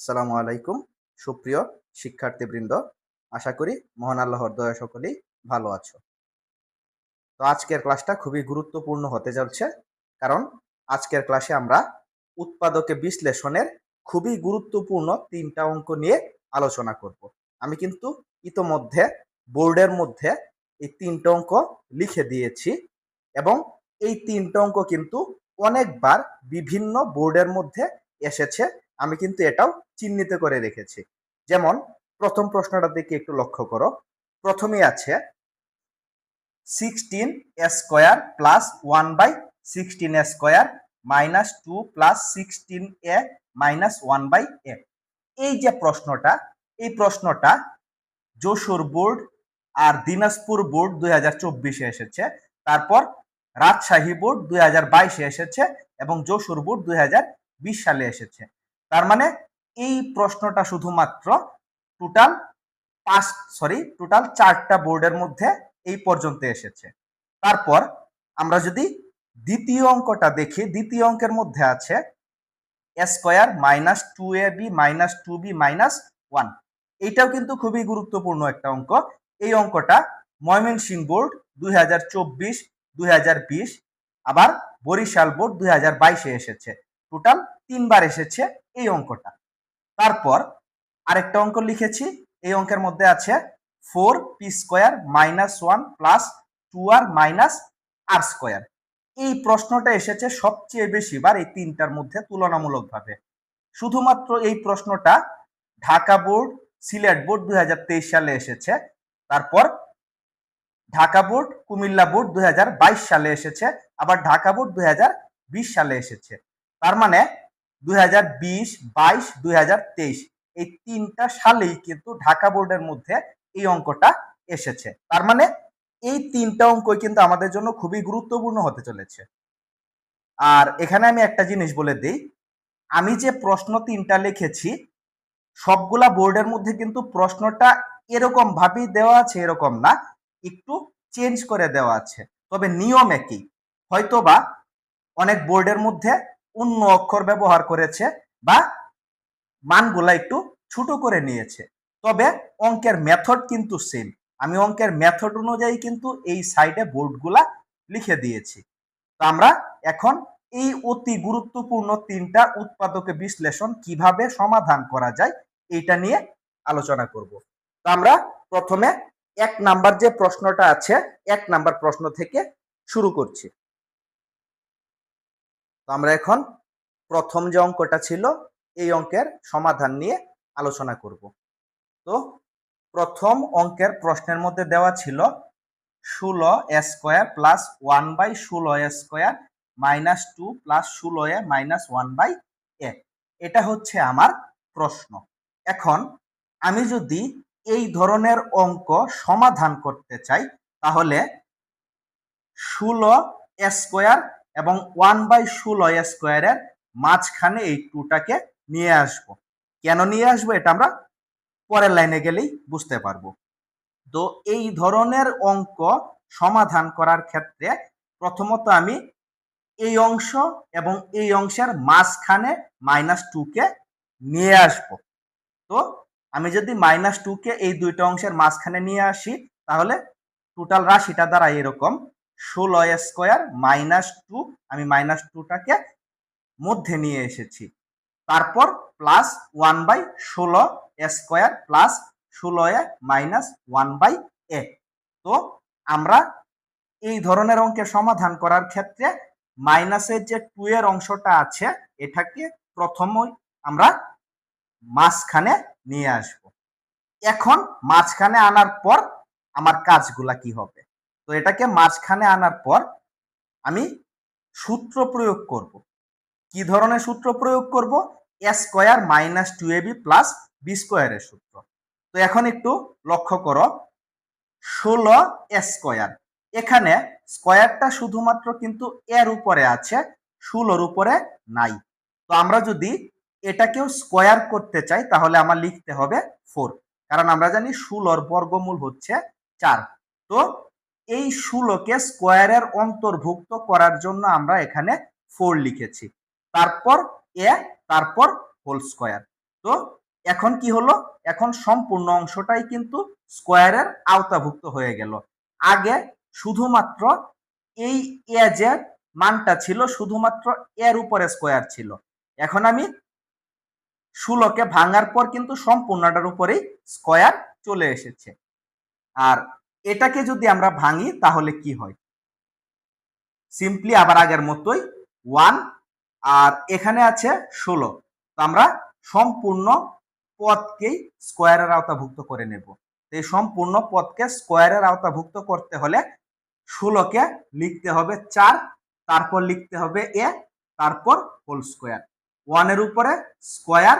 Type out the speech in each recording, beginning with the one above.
আসসালামু আলাইকুম, সুপ্রিয় শিক্ষার্থীবৃন্দ। আশা করি মহান আল্লাহর দয়া সকলেই ভালো আছো। তো আজকের ক্লাসটা খুবই গুরুত্বপূর্ণ হতে যাচ্ছে, কারণ আজকের ক্লাসে আমরা উৎপাদকে বিশ্লেষণের খুবই গুরুত্বপূর্ণ তিনটা অঙ্ক নিয়ে আলোচনা করব। আমি কিন্তু ইতোমধ্যে, বোর্ডের মধ্যে এই তিনটা অঙ্ক লিখে দিয়েছি এবং এই তিনটা অঙ্ক কিন্তু অনেকবার বিভিন্ন বোর্ডের মধ্যে এসেছে আমি কিন্তু এটাও চিহ্নিত করে রেখেছি। যেমন, প্রথম প্রশ্নটার দিকে একটু লক্ষ্য করো। প্রথমেই আছে sixteen square plus one by sixteen square minus two plus sixteen a minus one by a এই যে প্রশ্নটা, এই প্রশ্নটা যশোর বোর্ড আর দিনাজপুর বোর্ড দুই হাজার চব্বিশে এসেছে। তারপর রাজশাহী বোর্ড দুই হাজার বাইশে এসেছে এবং যশোর বোর্ড দুই হাজার বিশ সালে এসেছে। তার মানে এই প্রশ্নটা শুধুমাত্র টোটাল পাঁচ সরি টোটাল চারটা বোর্ডের মধ্যে এই পর্যন্ত এসেছে। তারপর আমরা যদি দ্বিতীয় অঙ্কটা দেখি, দ্বিতীয় অঙ্কের মধ্যে আছে square minus two a b minus two b minus one এইটাও কিন্তু খুবই গুরুত্বপূর্ণ একটা অঙ্ক। এই অঙ্কটা ময়মনসিং বোর্ড দুই হাজার চব্বিশ, দুই হাজার বিশ, আবার বরিশাল বোর্ড দুই হাজার বাইশে এসেছে। টোটাল তিনবার এসেছে এই অঙ্কটা। তারপর আরেকটা অঙ্ক লিখেছি, এই অঙ্কের মধ্যে আছে four p square minus one plus two r minus r square এই প্রশ্নটা এসেছে সবচেয়ে বেশি বার এই তিনটার মধ্যে তুলনামূলকভাবে। শুধুমাত্র এই প্রশ্নটা ঢাকা বোর্ড, সিলেট বোর্ড দুই হাজার তেইশ সালে এসেছে। তারপর ঢাকা বোর্ড, কুমিল্লা বোর্ড দুই হাজার বাইশ সালে এসেছে। আবার ঢাকা বোর্ড দুই হাজার বিশ সালে এসেছে। তার মানে দুই হাজার বিশ বাইশ দুই হাজার তেইশ। এই তিনটা সালেই কিন্তু ঢাকা বোর্ডের মধ্যে এই অঙ্কটা এসেছে। তার মানে এই তিনটা অঙ্কই কিন্তু আমাদের জন্য খুবই গুরুত্বপূর্ণ হতে চলেছে। আর এখানে আমি একটা জিনিস বলে দিই, আমি যে প্রশ্ন তিনটা লিখেছি, সবগুলা বোর্ডের মধ্যে কিন্তু প্রশ্নটা এরকম ভাবেই দেওয়া আছে, এরকম না, একটু চেঞ্জ করে দেওয়া আছে। তবে নিয়ম একই। হয়তোবা অনেক বোর্ডের মধ্যে অন্য অক্ষর ব্যবহার করেছে বা মানগুলা একটু ছোট করে নিয়েছে। তবে অঙ্কের মেথড কিন্তু সেম আমি অঙ্কের মেথড অনুযায়ী কিন্তু এই সাইডে বোর্ডগুলা লিখে দিয়েছি। তো আমরা এখন এই অতি গুরুত্বপূর্ণ তিনটা উৎপাদকে বিশ্লেষণ কীভাবে সমাধান করা যায় এইটা নিয়ে আলোচনা করব। তো আমরা প্রথমে এক নাম্বার যে প্রশ্নটা আছে, এক নাম্বার প্রশ্ন থেকে শুরু করছি। তো আমরা এখন প্রথম যে অঙ্কটা ছিল, এই অঙ্কের সমাধান নিয়ে আলোচনা করব। তো প্রথম অঙ্কের প্রশ্নের মধ্যে দেওয়া ছিল ষোলো স্কোয়ার প্লাস ওয়ান বাই ষোলো স্কোয়ার মাইনাস টু প্লাস ষোলো a minus one by a. এটা হচ্ছে আমার প্রশ্ন। এখন আমি যদি এই ধরনের অঙ্ক সমাধান করতে চাই, তাহলে ষোলো স্কোয়ার এবং ওয়ান বাই ষোলো স্কোয়ারের মাঝখানে এই টুটাকে নিয়ে আসব। কেন নিয়ে আসব এটা আমরা পরের লাইনে গেলেই বুঝতে পারব। তো এই ধরনের অঙ্ক সমাধান করার ক্ষেত্রে প্রথমত আমি এই অংশ এবং এই অংশের মাঝখানে মাইনাস টুকে নিয়ে আসব। তো আমি যদি মাইনাস টুকে এই দুইটা অংশের মাঝখানে নিয়ে আসি, তাহলে টোটাল রাশিটা দ্বারা এরকম ষোলো স্কোয়ার মাইনাস টু, আমি মাইনাস টুটাকে মধ্যে নিয়ে এসেছি। তারপর প্লাস ওয়ান বাই ষোলো স্কোয়ার প্লাস ষোলো a minus one by a. তো আমরা এই ধরনের অঙ্কের সমাধান করার ক্ষেত্রে মাইনাসের যে টু এর অংশটা আছে, এটাকে প্রথমই আমরা মাঝখানে নিয়ে আসব। এখন মাঝখানে আনার পর আমার কাজগুলা কি হবে? তো এটাকে মাঝখানে আনার পর আমি সূত্র প্রয়োগ করব। কি ধরনের সূত্র প্রয়োগ করব? A square minus two a b plus b স্কোয়ারের সূত্র। তো এখন একটু লক্ষ্য করো, ষোলো স্কোয়ার। এখানে স্কোয়ারটা শুধুমাত্র কিন্তু এর উপরে আছে, ষোলোর উপরে নাই। তো আমরা যদি এটাকেও স্কোয়ার করতে চাই, তাহলে আমার লিখতে হবে ফোর। কারণ আমরা জানি ষোলোর বর্গমূল হচ্ছে চার। তো এই ষোলোকে স্কোয়ারের অন্তর্ভুক্ত করার জন্য আমরা এখানে ফোর লিখেছি। তারপর এ, তারপর হোল স্কোয়ার তো এখন কি হলো? এখন সম্পূর্ণ অংশটাই কিন্তু স্কোয়ারের আওতাভুক্ত হয়ে গেল। আগে শুধুমাত্র এই এ যে মানটা ছিল, শুধুমাত্র এর উপরে স্কোয়ার ছিল। এখন আমি ষোলোকে ভাঙার পর কিন্তু সম্পূর্ণটার উপরেই স্কোয়ার চলে এসেছে। আর এটাকে যদি আমরা ভাঙি, তাহলে কি হয়? সিম্পলি আবার আগের মতোই ওয়ান আর এখানে আছে ষোলো। তো আমরা সম্পূর্ণ পদকেই স্কোয়ারের আওতাভুক্ত করে নেব। এই সম্পূর্ণ পদকে স্কোয়ারের আওতাভুক্ত করতে হলে ষোলোকে লিখতে হবে চার, তারপর লিখতে হবে এ, তারপর হোল স্কোয়ার ওয়ানের উপরে স্কোয়ার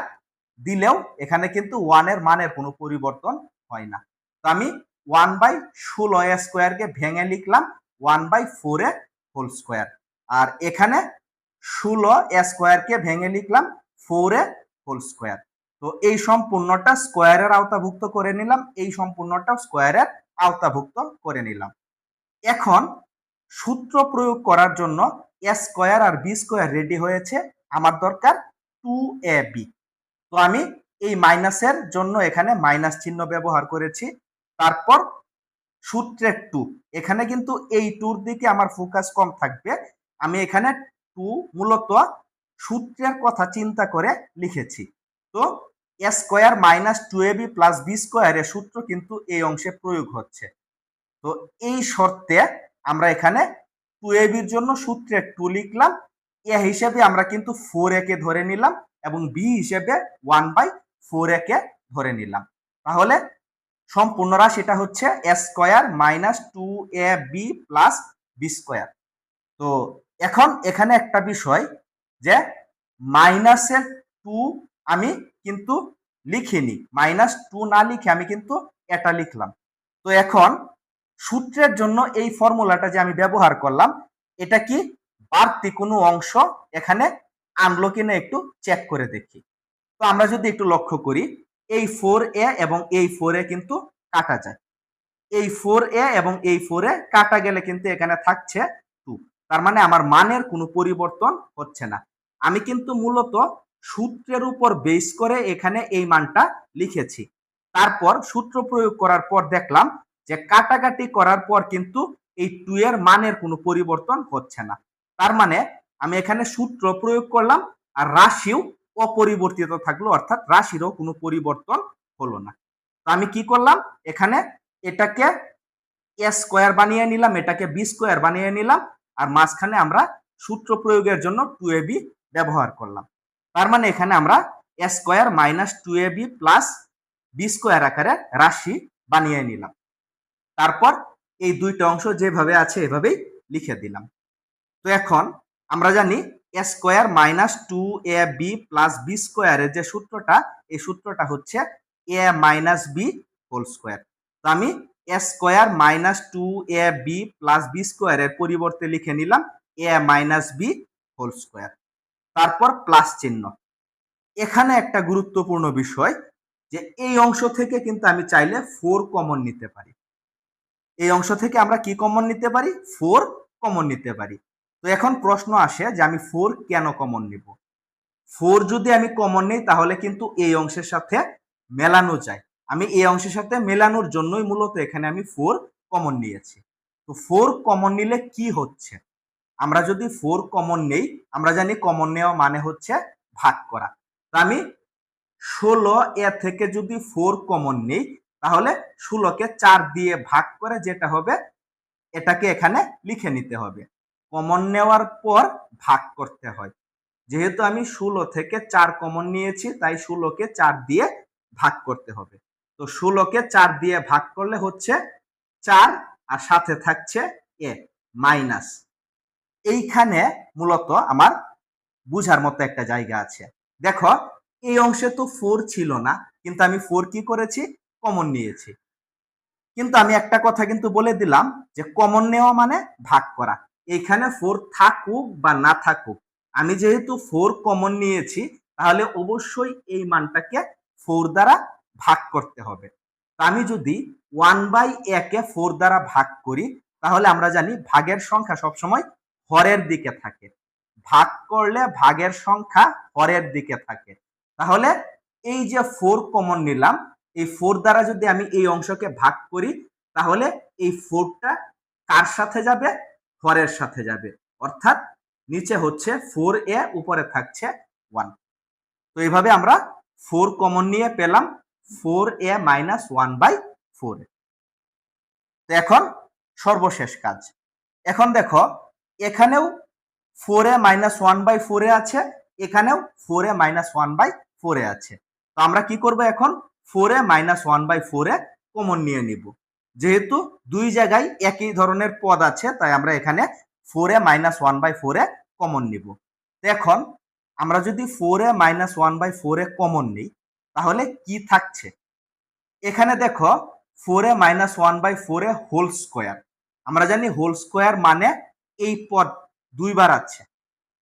দিলেও এখানে কিন্তু ওয়ানের মানের কোনো পরিবর্তন হয় না। তো আমি ওয়ান বাই ষোলো স্কোয়ারকে ভেঙে লিখলাম, one by four a whole square. আর এখানে ষোলো স্কোয়ারকে ভেঙে লিখলাম, ফোর এ হোল স্কোয়ার। তো এই সম্পূর্ণটা স্কোয়ারের আওতাভুক্ত করে নিলাম, এই সম্পূর্ণটা স্কোয়ারের আওতাভুক্ত করে নিলাম। এখন সূত্র প্রয়োগ করার জন্য এ স্কোয়ার আর বি স্কোয়ার রেডি হয়েছে, আমার দরকার টু এ বি। তো আমি এই মাইনাসের জন্য এখানে মাইনাস চিহ্ন ব্যবহার করেছি তারপর সূত্রের টু এখানে কিন্তু এই টুর দিকে আমার ফোকাস কম থাকবে। আমি এখানে টু মূলত সূত্রের কথা চিন্তা করে লিখেছি। তো a square minus two a b plus b স্কোয়ারের সূত্র কিন্তু এই অংশে প্রয়োগ হচ্ছে। তো এই শর্তে আমরা এখানে টু এ বির জন্য সূত্রে টু লিখলাম। এ হিসেবে আমরা কিন্তু ফোর একে ধরে নিলাম এবং বি হিসেবে ওয়ান বাই ফোর একে ধরে নিলাম। তাহলে সম্পূর্ণ রাশিটা হচ্ছে a square minus two a b plus b square তো এখন এখানে একটা বিষয় যে মাইনাসের টু আমি কিন্তু লিখিনি। মাইনাস টু না লিখে আমি কিন্তু এটা লিখলাম। তো এখন সূত্রের জন্য এই ফর্মুলাটা যে আমি ব্যবহার করলাম, এটা কি বাড়তি কোনো অংশ এখানে আনলো কিনা একটু চেক করে দেখি। তো আমরা যদি একটু লক্ষ্য করি এই ফোর এ এবং এই ফোর এ কিন্তু কাটা যায়। এই ফোর এ এবং এই ফোর এ কাটা গেলে কিন্তু এখানে থাকছে টু তার মানে আমার মানের কোনো পরিবর্তন হচ্ছে না। আমি কিন্তু মূলত সূত্রের উপর বেস করে এখানে এই মানটা লিখেছি। তারপর সূত্র প্রয়োগ করার পর দেখলাম যে কাটাকাটি করার পর কিন্তু এই টু এর মানের কোনো পরিবর্তন হচ্ছে না। তার মানে আমি এখানে সূত্র প্রয়োগ করলাম আর রাশিও অপরিবর্তিত থাকল, অর্থাৎ রাশিরও কোনো পরিবর্তন হলো না। তো আমি কি করলাম? এখানে এটাকে এ স্কোয়ার বানিয়ে নিলাম, এটাকে বি স্কোয়ার বানিয়ে নিলাম, আর মাঝখানে আমরা সূত্র প্রয়োগের জন্য টু এ বি ব্যবহার করলাম। তার মানে এখানে আমরা a square minus two a b plus b square আকারে রাশি বানিয়ে নিলাম। তারপর এই দুইটা অংশ যেভাবে আছে, এভাবেই লিখে দিলাম। তো এখন আমরা জানি square minus two a b plus b স্কোয়ারের যে সূত্রটা, এই সূত্রটা হচ্ছে a minus b whole square তো আমি square minus two a b plus b স্কোয়ারের পরিবর্তে লিখে নিলাম a minus b whole square তারপর প্লাস চিহ্ন। এখানে একটা গুরুত্বপূর্ণ বিষয় যে এই অংশ থেকে কিন্তু আমি চাইলে ফোর কমন নিতে পারি। এই অংশ থেকে আমরা কি কমন নিতে পারি? ফোর কমন নিতে পারি। তো এখন প্রশ্ন আসে যে আমি ফোর কেন কমন নিব? ফোর যদি আমি কমন নিই, তাহলে কিন্তু এই অংশের সাথে মেলানো যায়। আমি এই অংশের সাথে মেলানোর জন্যই মূলত এখানে আমি ফোর কমন নিয়েছি। তো ফোর কমন নিলে কি হচ্ছে? আমরা যদি ফোর কমন নেই, আমরা জানি কমন নেওয়া মানে হচ্ছে ভাগ করা। তো আমি ষোলো এ থেকে যদি ফোর কমন নেই, তাহলে ষোলোকে চার দিয়ে ভাগ করে যেটা হবে, এটাকে এখানে লিখে নিতে হবে। কমন নেওয়ার পর ভাগ করতে হয়। যেহেতু আমি ষোলো থেকে চার কমন নিয়েছি, তাই ষোলোকে চার দিয়ে ভাগ করতে হবে। তো ষোলোকে চার দিয়ে ভাগ করলে হচ্ছে চার, আর সাথে থাকছে এ মাইনাস এইখানে মূলত আমার বুঝার মতো একটা জায়গা আছে। দেখো, এই অংশে তো ফোর ছিল না, কিন্তু আমি ফোর কি করেছি? কমন নিয়েছি। কিন্তু আমি একটা কথা কিন্তু বলে দিলাম যে কমন নেওয়া মানে ভাগ করা। এখানে ফোর থাকুক বা না থাকুক, আমি যেহেতু ফোর কমন নিয়েছি, তাহলে অবশ্যই এই মানটাকে ফোর দ্বারা ভাগ করতে হবে। আমি যদি ওয়ান বাই একে ফোর দ্বারা ভাগ করি, তাহলে আমরা জানি ভাগের সংখ্যা সবসময় হরের দিকে থাকে। ভাগ করলে ভাগের সংখ্যা হরের দিকে থাকে। তাহলে এই যে ফোর কমন নিলাম, এই ফোর দ্বারা যদি আমি এই অংশকে ভাগ করি, তাহলে এই ফোরটা কার সাথে যাবে? ফরের সাথে যাবে। অর্থাৎ নিচে হচ্ছে ফোর এ, উপরে থাকছে ওয়ান। তো এইভাবে আমরা ফোর কমন নিয়ে পেলাম, four a minus one by four তো এখন সর্বশেষ কাজ। এখন দেখো, এখানেও four a minus one by ফোরে আছে, এখানেও four a minus one by ফোরে আছে। তো আমরা কি করব এখন? Four a minus one by ফোরে কমন নিয়ে নিব। যেহেতু দুই জায়গায় একই ধরনের পদ আছে, তাই আমরা এখানে ফোর মাইনাস ওয়ান বাই ফোরে কমন নিব। এখন আমরা যদি ফোর মাইনাস ওয়ান বাই ফোরে কমন নিই, তাহলে কি থাকছে? এখানে দেখো ফোর মাইনাস ওয়ান বাই ফোরে হোল স্কোয়ার আমরা জানি হোল স্কোয়ার মানে এই পদ দুইবার আছে।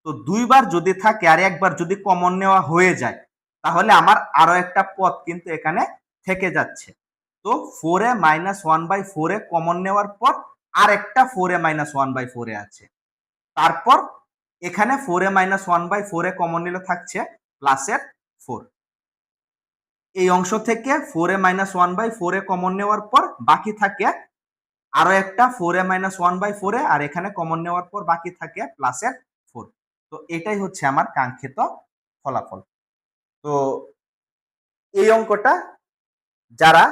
তো দুইবার যদি থাকে আর একবার যদি কমন নেওয়া হয়ে যায়, তাহলে আমার আরও একটা পদ কিন্তু এখানে থেকে যাচ্ছে। তো four a minus one by four a common নেওয়ার পর আর একটা four a minus one by four a আছে তারপর এখানে four a minus one by four a common নিলে থাকছে প্লাসের ফোর এই অংশ থেকে four a minus one by four a common নেওয়ার পর বাকি থাকে আরও একটা four a minus one by ফোরে আর এখানে কমন নেওয়ার পর বাকি থাকে প্লাসের ফোর তো এটাই হচ্ছে আমার কাঙ্ক্ষিত ফলাফল তো এই অঙ্কটা যারা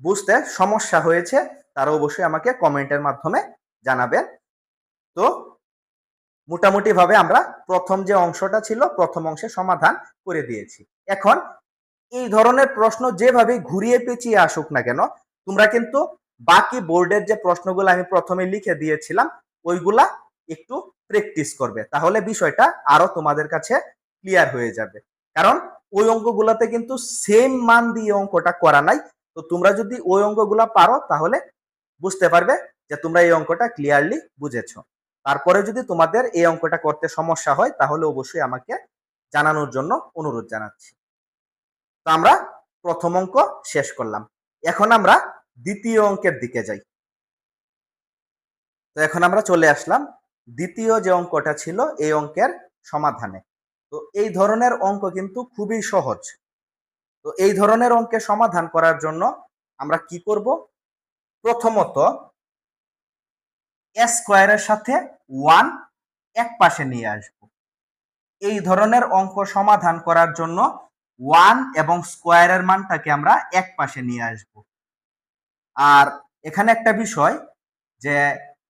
বুঝতে সমস্যা হয়েছে, তারা অবশ্যই আমাকে কমেন্টের মাধ্যমে জানাবেন। তো মোটামুটি ভাবে আমরা প্রথম যে অংশটা ছিল, প্রথম অংশের সমাধান করে দিয়েছি। এখন এই ধরনের প্রশ্ন যেভাবে ঘুরিয়ে পেঁচিয়ে আসুক না কেন, তোমরা কিন্তু বাকি বোর্ডের যে প্রশ্নগুলো আমি প্রথমে লিখে দিয়েছিলাম, ওইগুলা একটু প্র্যাকটিস করবে। তাহলে বিষয়টা আরও তোমাদের কাছে ক্লিয়ার হয়ে যাবে। কারণ ওই অঙ্কগুলোতে কিন্তু সেম মান দিয়ে অঙ্কটা করা নাই তো তোমরা যদি ওই অঙ্কগুলা পারো, তাহলে বুঝতে পারবে যে তোমরা এই অঙ্কটা ক্লিয়ারলি বুঝেছ। তারপরে যদি তোমাদের এই অঙ্কটা করতে সমস্যা হয়, তাহলে অবশ্যই আমাকে জানানোর জন্য অনুরোধ জানাচ্ছি। তো আমরা প্রথম অঙ্ক শেষ করলাম। এখন আমরা দ্বিতীয় অঙ্কের দিকে যাই। তো এখন আমরা চলে আসলাম দ্বিতীয় যে অঙ্কটা ছিল, এই অঙ্কের সমাধানে। তো এই ধরনের অঙ্ক কিন্তু খুবই সহজ। তো এই ধরনের অঙ্কের সমাধান করার জন্য আমরা কি করব? প্রথমত স্কোয়ারের সাথে ওয়ান এক পাশে নিয়ে আসব। এই ধরনের অঙ্ক সমাধান করার জন্য ওয়ান এবং স্কোয়ারের মানটাকে আমরা এক পাশে নিয়ে আসব। আর এখানে একটা বিষয় যে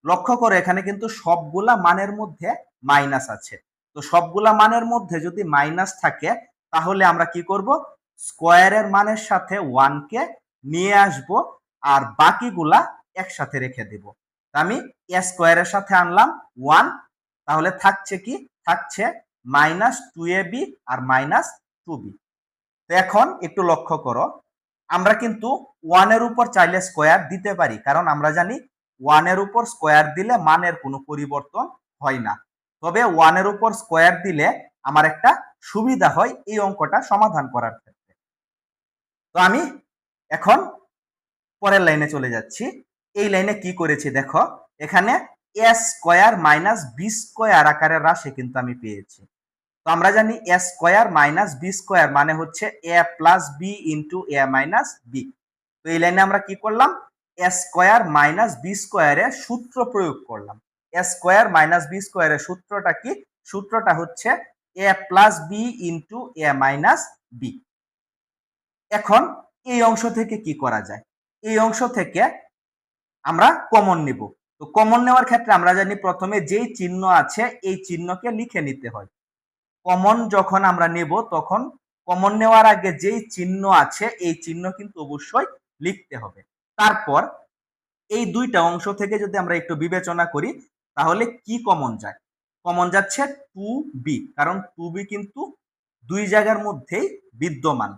লক্ষ্য করে, এখানে কিন্তু সবগুলা মানের মধ্যে মাইনাস আছে। তো সবগুলা মানের মধ্যে যদি মাইনাস থাকে, তাহলে আমরা কি করব? স্কোয়ারের মানের সাথে ওয়ানকে নিয়ে আসব আর বাকিগুলা একসাথে রেখে দেব। আমি এ স্কোয়ারের সাথে আনলাম ওয়ান তাহলে থাকছে কি? থাকছে মাইনাস টু এ বি আর মাইনাস টু বি তো এখন একটু লক্ষ্য করো, আমরা কিন্তু ওয়ানের উপর চাইলে স্কোয়ার দিতে পারি, কারণ আমরা জানি ওয়ানের উপর স্কোয়ার দিলে মানের কোনো পরিবর্তন হয় না। তবে ওয়ানের উপর স্কোয়ার দিলে আমার একটা সুবিধা হয় এই অঙ্কটা সমাধান করার ক্ষেত্রে। তো আমি এখন পরের লাইনে চলে যাচ্ছি। এই লাইনে কি করেছি দেখো, এখানে a square minus b square আকারের রাশি কিন্তু আমি পেয়েছি। তো আমরা জানি a square minus b square মানে হচ্ছে a plus b into a minus b তো এই লাইনে আমরা কি করলাম? এ স্কোয়ার মাইনাস বি স্কোয়ারে সূত্র প্রয়োগ করলাম। এ স্কোয়ার মাইনাস বি স্কোয়ারের সূত্রটা কি? সূত্রটা হচ্ছে a plus b into a minus b এখন এই অংশ থেকে কি করা যায়? এই অংশ থেকে আমরা কমন নিব। তো কমন নেওয়ার ক্ষেত্রে আমরা জানি প্রথমে যেই চিহ্ন আছে, এই চিহ্নকে লিখে নিতে হয়। কমন যখন আমরা নেব, তখন কমন নেওয়ার আগে যেই চিহ্ন আছে, এই চিহ্ন কিন্তু অবশ্যই লিখতে হবে। তারপর এই দুইটা অংশ থেকে যদি আমরা একটু বিবেচনা করি, তাহলে কি কমন যায়? কমন যাচ্ছে টু বি কারণ টু বি কিন্তু দুই জায়গার মধ্যেই বিদ্যমান।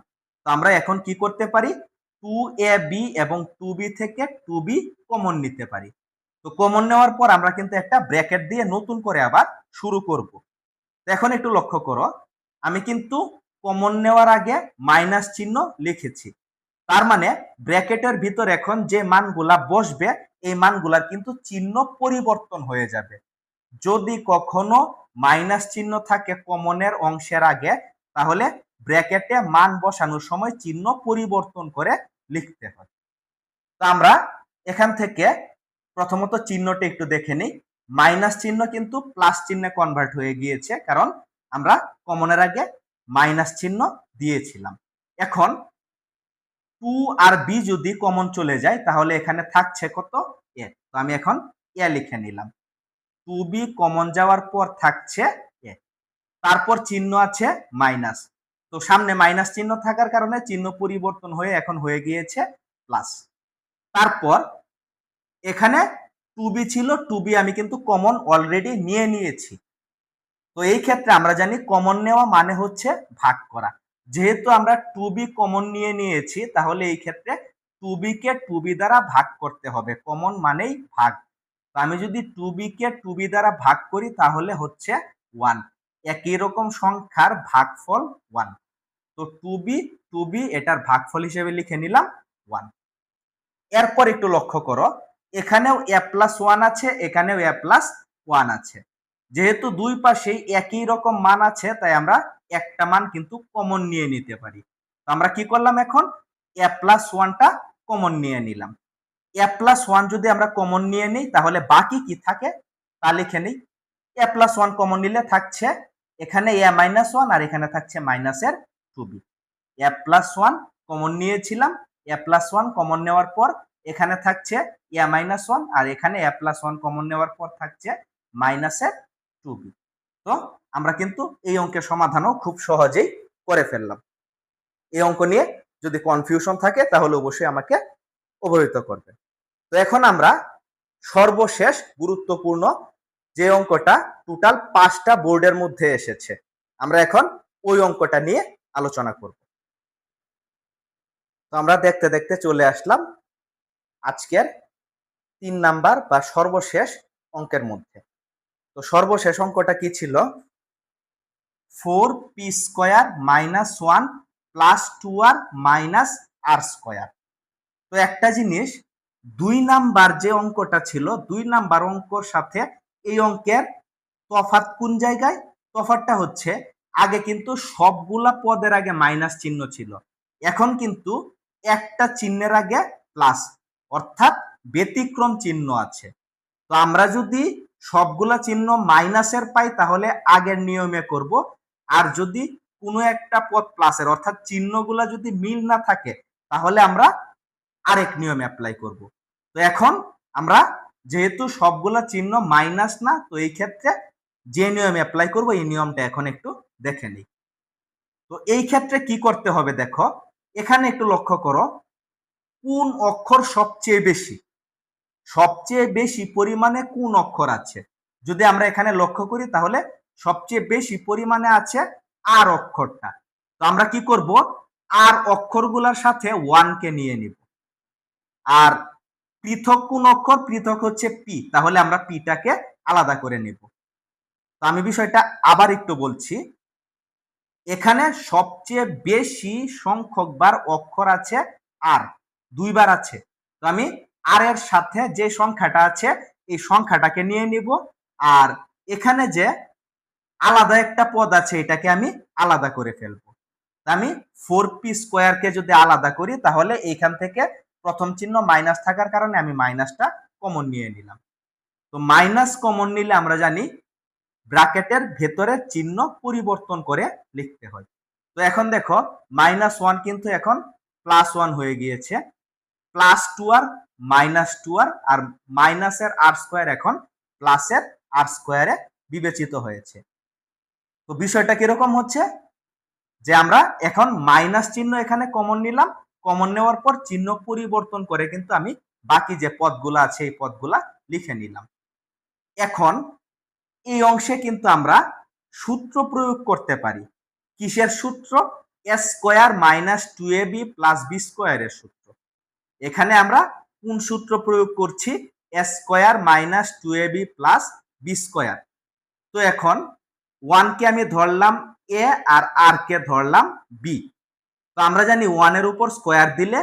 তো আমরা এখন কি করতে পারি? টু এ বি এবং টু বি থেকে টু বি কমন নিতে পারি। তো কমন নেওয়ার পর আমরা কিন্তু একটা ব্র্যাকেট দিয়ে নতুন করে আবার শুরু করব। এখন একটু লক্ষ্য করো, আমি কিন্তু কমন নেওয়ার আগে মাইনাস চিহ্ন লিখেছি। তার মানে ব্র্যাকেটের ভিতর এখন যে মানগুলা বসবে, এই মানগুলার কিন্তু চিহ্ন পরিবর্তন হয়ে যাবে। যদি কখনো মাইনাস চিহ্ন থাকে কমনের অংশের আগে, তাহলে ব্র্যাকেটে মান বসানোর সময় চিহ্ন পরিবর্তন করে লিখতে হয়। তো আমরা এখান থেকে প্রথমত চিহ্নটা একটু দেখে নিই। মাইনাস চিহ্ন কিন্তু প্লাস চিহ্নে কনভার্ট হয়ে গিয়েছে, কারণ আমরা কমনের আগে মাইনাস চিহ্ন দিয়েছিলাম। এখন টু আর বি যদি কমন চলে যায়, তাহলে এখানে থাকছে কত এ? তো আমি এখন এ লিখে নিলাম। টু বি কমন যাওয়ার পর থাকছে এ। তারপর চিহ্ন আছে মাইনাস। তো সামনে মাইনাস চিহ্ন থাকার কারণে চিহ্ন পরিবর্তন হয়ে এখন হয়ে গিয়েছে প্লাস তারপর এখানে টু বি ছিল টু বি আমি কিন্তু কমন অলরেডি নিয়ে নিয়েছি। তো এই ক্ষেত্রে আমরা জানি কমন নেওয়া মানে হচ্ছে ভাগ করা। যেহেতু আমরা টু বি কমন নিয়ে নিয়েছি, তাহলে এই ক্ষেত্রে টু বি কে টু বি দ্বারা ভাগ করতে হবে। কমন মানেই ভাগ। তো আমি যদি টু বি কে টু দ্বারা ভাগ করি, তাহলে হচ্ছে ওয়ান একই রকম সংখ্যার ভাগফল ওয়ান তো টু বি টু বি এটার ভাগফল হিসেবে লিখে নিলাম ওয়ান এরপর একটু লক্ষ্য করো, এখানেও এ প্লাস ওয়ান আছে, এখানেও এ প্লাস ওয়ান আছে। যেহেতু দুই পাশেই একই রকম মান আছে, তাই আমরা একটা মান কিন্তু কমন নিয়ে নিতে পারি। তো আমরা কি করলাম এখন? এ প্লাস ওয়ানটা কমন নিয়ে নিলাম। এ প্লাস ওয়ান যদি আমরা কমন নিয়ে নিই, তাহলে বাকি কি থাকে? তা লিখে নিই। এ প্লাস ওয়ান কমন নিলে থাকছে এখানে এ মাইনাস ওয়ান আর এখানে থাকছে মাইনাসের two b a plus one common নিয়েছিলাম এ প্লাস ওয়ান কমন নেওয়ার পর এখানে থাকছে এ মাইনাস ওয়ান আর এখানে এ প্লাস ওয়ান কমন নেওয়ার পর থাকছে মাইনাসের টু বি তো আমরা কিন্তু এই অঙ্কের সমাধানও খুব সহজেই করে ফেললাম। এই অঙ্ক নিয়ে যদি কনফিউশন থাকে তাহলে অবশ্যই আমাকে অবহিত করবে। তো এখন আমরা সর্বশেষ গুরুত্বপূর্ণ যে অঙ্কটা টোটাল পাঁচটা বোর্ডের মধ্যে এসেছে। আমরা এখন ওই অঙ্কটা নিয়ে আলোচনা করব। তো আমরা দেখতে দেখতে চলে আসলাম আজকের তিন নাম্বার বা সর্বশেষ অঙ্কের মধ্যে। তো সর্বশেষ অঙ্কটা কি ছিল? Four p square minus one plus two r minus r square. তো একটা জিনিস, দুই নাম্বার যে অঙ্কটা ছিল, দুই নাম্বার অঙ্কর সাথে এই অঙ্কের তফাৎ কোন জায়গায়? তফাৎটা হচ্ছে, আগে কিন্তু সবগুলা পদের আগে মাইনাস চিহ্ন ছিল। এখন কিন্তু একটা চিহ্নের আগে প্লাস অর্থাৎ ব্যতিক্রম চিহ্ন আছে। তো আমরা যদি সবগুলা চিহ্ন মাইনাসের পাই, তাহলে আগের নিয়মে করব। আর যদি কোনো একটা পদ প্লাসের অর্থাৎ চিহ্নগুলা যদি মিল না থাকে, তাহলে আমরা আরেক নিয়মে অ্যাপ্লাই করব। তো এখন আমরা যেহেতু সবগুলা চিহ্ন মাইনাস না, তো এই ক্ষেত্রে যে নিয়ম অ্যাপ্লাই করব, এই নিয়মটা এখন একটু দেখে নিই। তো এই ক্ষেত্রে কি করতে হবে দেখো, এখানে একটু লক্ষ্য করো, কোন অক্ষর সবচেয়ে বেশি? সবচেয়ে বেশি পরিমাণে কোন অক্ষর আছে? যদি আমরা এখানে লক্ষ্য করি, তাহলে সবচেয়ে বেশি পরিমাণে আছে আর অক্ষরটা। তো আমরা কি করব? আর অক্ষরগুলোর সাথে ওয়ানকে নিয়ে নিব। আর পৃথক কোন অক্ষর, পৃথক হচ্ছে পি তাহলে আমরা পিটাকে আলাদা করে নেব। তো আমি বিষয়টা আবার একটু বলছি। এখানে সবচেয়ে বেশি সংখ্যক বার অক্ষর আছে আর দুইবার আছে। তো আমি আর এর সাথে যে সংখ্যাটা আছে, এই সংখ্যাটাকে নিয়ে নিব। আর এখানে যে আলাদা একটা পদ আছে, এটাকে আমি আলাদা করে ফেলব। আমি ফোর পি স্কোয়ারকে যদি আলাদা করি, তাহলে এইখান থেকে প্রথম চিহ্ন মাইনাস থাকার কারণে আমি মাইনাসটা কমন নিয়ে নিলাম। তো মাইনাস কমন নিলে আমরা জানি ব্রাকেটের ভেতরে চিহ্ন পরিবর্তন করে লিখতে হয়। তো এখন দেখো মাইনাস ওয়ান কিন্তু এখন প্লাস ওয়ান হয়ে গিয়েছে। Plus two r minus two r আর মাইনাসের আর স্কোয়ার এখন প্লাসের আর স্কোয়ারে বিবেচিত হয়েছে। তো বিষয়টা কীরকম হচ্ছে? যে আমরা এখন মাইনাস চিহ্ন এখানে কমন নিলাম কমন নেওয়ার পর চিহ্ন পরিবর্তন করে কিন্তু আমি বাকি যে পদগুলো আছে, এই পদগুলা লিখে নিলাম। এখন এই অংশে কিন্তু আমরা সূত্র প্রয়োগ করতে পারি। কিসের সূত্র? S square minus two a b plus b স্কোয়ারের সূত্র। এখানে আমরা কোন সূত্র প্রয়োগ করছি? S square minus two a b plus b square. তো এখন ওয়ানকে আমি ধরলাম এ আর আর কে ধরলাম বি। তো আমরা জানি ওয়ানের উপর স্কোয়ার দিলে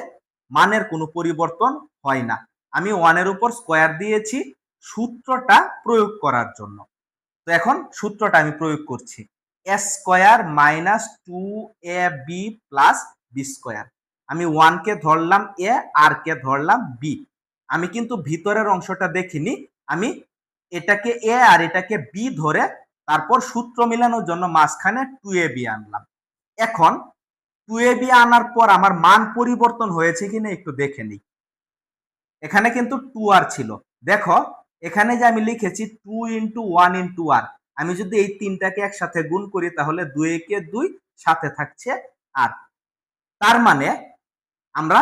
মানের কোনো পরিবর্তন হয় না। আমি ওয়ানের উপর স্কোয়ার দিয়েছি সূত্রটা প্রয়োগ করার জন্য। তো এখন সূত্রটা আমি প্রয়োগ করছি। S square minus two a b plus b square. আমি ওয়ানকে ধরলাম এ, আর কে ধরলাম বি। আমি কিন্তু ভিতরের অংশটা দেখিনি। আমি এটাকে এ আর এটাকে বি ধরে তারপর সূত্র মিলানোর জন্য মাঝখানে টু এ বি আনলাম। এখন টু এ বি আনার পর আমার মান পরিবর্তন হয়েছে কিনা একটু দেখে নিই। এখানে কিন্তু টু আর ছিল। দেখো, এখানে যে আমি লিখেছি two into one into r আমি যদি এই তিনটাকে একসাথে গুণ করি তাহলে দুই একে দুই সাথে থাকছে আর তার মানে আমরা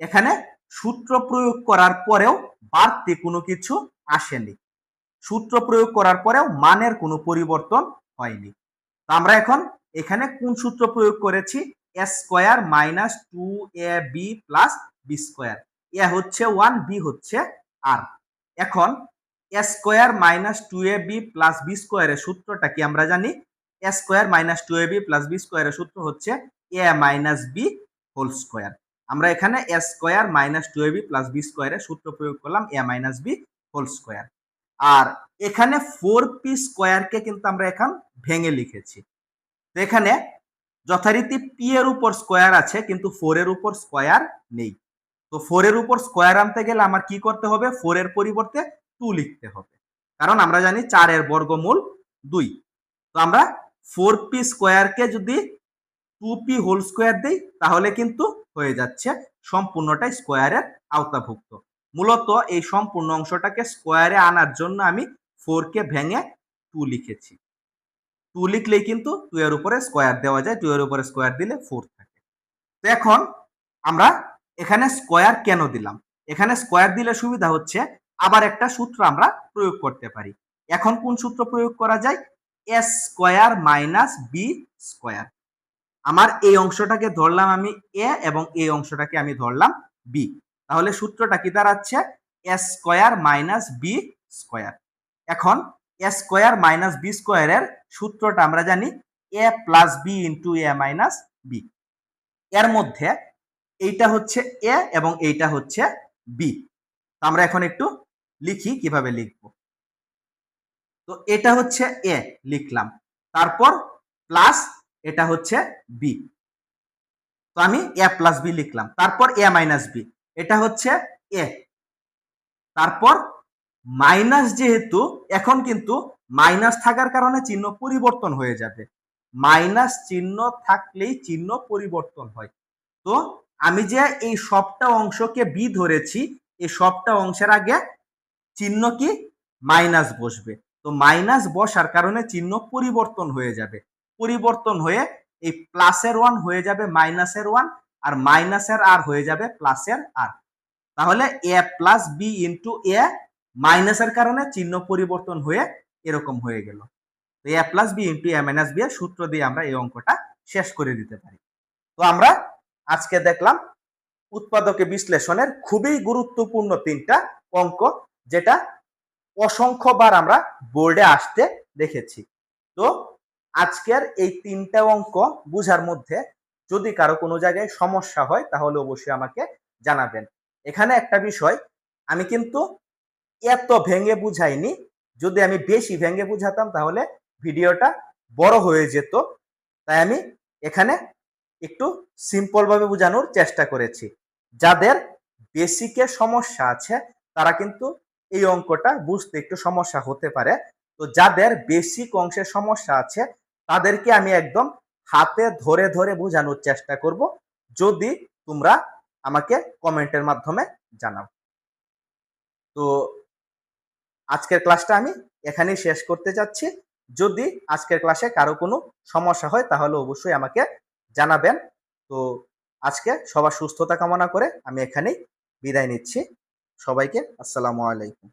এখানে সূত্র প্রয়োগ করার পরেও বাড়তি কোনো কিছু আসেনি। সূত্র প্রয়োগ করার পরেও মানের কোনো পরিবর্তন হয়নি। আমরা এখন এখানে কোন সূত্র প্রয়োগ করেছি? Square minus two a b plus b square a হচ্ছে ওয়ান বি হচ্ছে আর এখন a square minus two a b plus b স্কোয়ারের সূত্রটা কি আমরা জানি? A square minus two a b plus b স্কোয়ারের সূত্র হচ্ছে a minus b whole square আমরা এখানে a square minus two a b plus b স্কোয়ারের সূত্র প্রয়োগ করলাম a minus b whole square আর এখানে ফোর পি স্কোয়ারকে কিন্তু আমরা এখন ভেঙে লিখেছি। তো এখানে যথারীতি পি এর উপর স্কোয়ার আছে, কিন্তু ফোর এর উপর স্কোয়ার নেই। তো ফোর এর উপর স্কোয়ার আনতে গেলে আমার কি করতে হবে? ফোর এর পরিবর্তে টু লিখতে হবে। কারণ আমরা জানি চারের বর্গমূল দুই। তো আমরা ফোর পি স্কোয়ারকে যদি টু পি হোল স্কোয়ার দিই, তাহলে কিন্তু হয়ে যাচ্ছে সম্পূর্ণটাই স্কোয়ারের আওতাভুক্ত। মূলত এই সম্পূর্ণ অংশটাকে স্কোয়ারে আনার জন্য আমি ফোর কে ভেঙে টু লিখেছি। টু লিখলেই কিন্তু টু এর উপরে স্কোয়ার দেওয়া যায় টু এর উপরে স্কোয়ার দিলে ফোর থাকে। তো এখন আমরা এখানে স্কোয়ার কেন দিলাম? এখানে স্কোয়ার দিলে সুবিধা হচ্ছে আবার একটা সূত্র আমরা প্রয়োগ করতে পারি। এখন কোন সূত্র প্রয়োগ করা যায়? S square minus b square আমার এই অংশটাকে ধরলাম আমি এ এবং এই অংশটাকে আমি ধরলাম বি তাহলে সূত্রটা কি দাঁড়াচ্ছে? S square minus b square এখন এ স্কোয়ার মাইনাস বি স্কোয়ারের সূত্রটা আমরা জানি a plus b into a minus b এর মধ্যে এইটা হচ্ছে এ এবং এইটা হচ্ছে বি আমরা এখন একটু লিখি, কীভাবে লিখব? তো এটা হচ্ছে এ লিখলাম। তারপর প্লাস এটা হচ্ছে বি তো আমি এ প্লাস বি লিখলাম। তারপর এ মাইনাস বি এটা হচ্ছে এ তারপর মাইনাস যেহেতু, এখন কিন্তু মাইনাস থাকার কারণে চিহ্ন পরিবর্তন হয়ে যাবে। মাইনাস চিহ্ন থাকলেই চিহ্ন পরিবর্তন হয়। তো আমি যে এই সবটা অংশকে বি ধরেছি, এই সবটা অংশের আগে চিহ্ন কি? মাইনাস বসবে। তো মাইনাস বসার কারণে চিহ্ন পরিবর্তন হয়ে যাবে। পরিবর্তন হয়ে এই প্লাসের ওয়ান হয়ে যাবে মাইনাসের ওয়ান, আর মাইনাসের আর হয়ে যাবে প্লাসের আর। তাহলে এ প্লাস বি ইন্টু এ মাইনাসের কারণে চিহ্ন পরিবর্তন হয়ে এরকম হয়ে গেল। তো a plus b into a minus b এর সূত্র দিয়ে আমরা এই অঙ্কটা শেষ করে দিতে পারি। তো আমরা আজকে দেখলাম উৎপাদকে বিশ্লেষণের খুবই গুরুত্বপূর্ণ তিনটা অঙ্ক যেটা অসংখ্যবার আমরা বোর্ডে আসতে দেখেছি। তো আজকের এই তিনটা অঙ্ক বুঝার মধ্যে যদি কারও কোনো জায়গায় সমস্যা হয় তাহলে অবশ্যই আমাকে জানাবেন। এখানে একটা বিষয়, আমি কিন্তু এত ভেঙে বুঝাইনি। যদি আমি বেশি ভেঙে বুঝাতাম তাহলে ভিডিওটা বড় হয়ে যেত। তাই আমি এখানে একটু সিম্পল ভাবে বোঝানোর চেষ্টা করেছি। যাদের বেসিকে সমস্যা আছে, তারা কিন্তু এই অঙ্কটা বুঝতে একটু সমস্যা হতে পারে। তো যাদের বেসিক অংশের সমস্যা আছে, তাদেরকে আমি একদম হাতে ধরে ধরে বোঝানোর চেষ্টা করব। যদি তোমরা আমাকে কমেন্টের মাধ্যমে জানাও। তো আজকের ক্লাসটা আমি এখানেই শেষ করতে যাচ্ছি। যদি আজকের ক্লাসে কারও কোনো সমস্যা হয়, তাহলে অবশ্যই আমাকে জানাবেন। তো আজকে সবার সুস্থতা কামনা করে আমি এখানেই বিদায় নিচ্ছি। সবাইকে আসসালামু আলাইকুম।